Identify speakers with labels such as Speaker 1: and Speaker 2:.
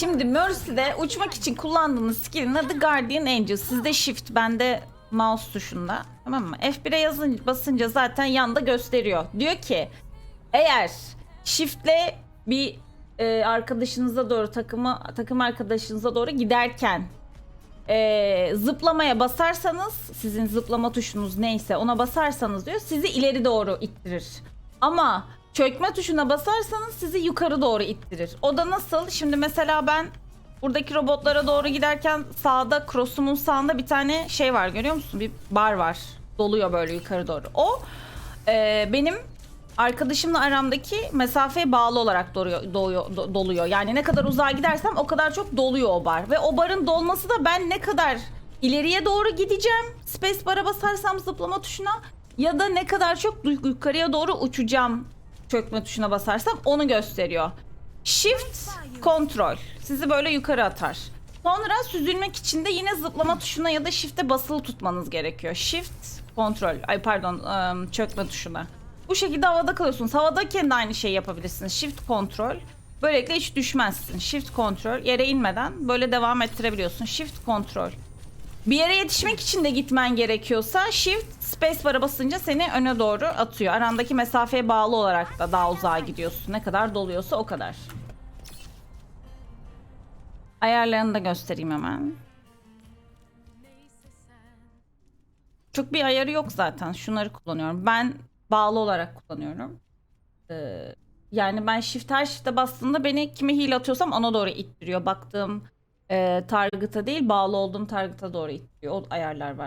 Speaker 1: Şimdi Mercy'de uçmak için kullandığınız skill'in adı Guardian Angel. Sizde shift, bende mouse tuşunda. Tamam mı? F1'e yazın, basınca zaten yanda gösteriyor. Diyor ki eğer shift'le bir e, arkadaşınıza doğru takımı takım arkadaşınıza doğru giderken e, zıplamaya basarsanız sizin zıplama tuşunuz neyse ona basarsanız diyor sizi ileri doğru ittirir. Ama çökme tuşuna basarsanız sizi yukarı doğru ittirir. O da nasıl? Şimdi mesela ben buradaki robotlara doğru giderken sağda crossumun sağında bir tane şey var görüyor musun? Bir bar var. Doluyor böyle yukarı doğru. O e, benim arkadaşımla aramdaki mesafeye bağlı olarak doluyor, doluyor, do- doluyor. Yani ne kadar uzağa gidersem o kadar çok doluyor o bar. Ve o barın dolması da ben ne kadar ileriye doğru gideceğim. Space bar'a basarsam zıplama tuşuna ya da ne kadar çok yukarıya doğru uçacağım çökme tuşuna basarsam onu gösteriyor. Shift kontrol sizi böyle yukarı atar. Sonra süzülmek için de yine zıplama tuşuna ya da shift'e basılı tutmanız gerekiyor. Shift kontrol. Ay pardon ım, çökme tuşuna. Bu şekilde havada kalıyorsunuz. Havadayken de aynı şeyi yapabilirsiniz. Shift kontrol. Böylelikle hiç düşmezsin. Shift kontrol. Yere inmeden böyle devam ettirebiliyorsun. Shift kontrol. Bir yere yetişmek için de gitmen gerekiyorsa Shift Space bar'a basınca seni öne doğru atıyor. Arandaki mesafeye bağlı olarak da daha uzağa gidiyorsun. Ne kadar doluyorsa o kadar. Ayarlarını da göstereyim hemen. Çok bir ayarı yok zaten. Şunları kullanıyorum. Ben bağlı olarak kullanıyorum. Ee, yani ben shift her shift'e bastığımda beni kime heal atıyorsam ona doğru ittiriyor. Baktığım e, target'a değil bağlı olduğum target'a doğru ittiriyor. O ayarlar var.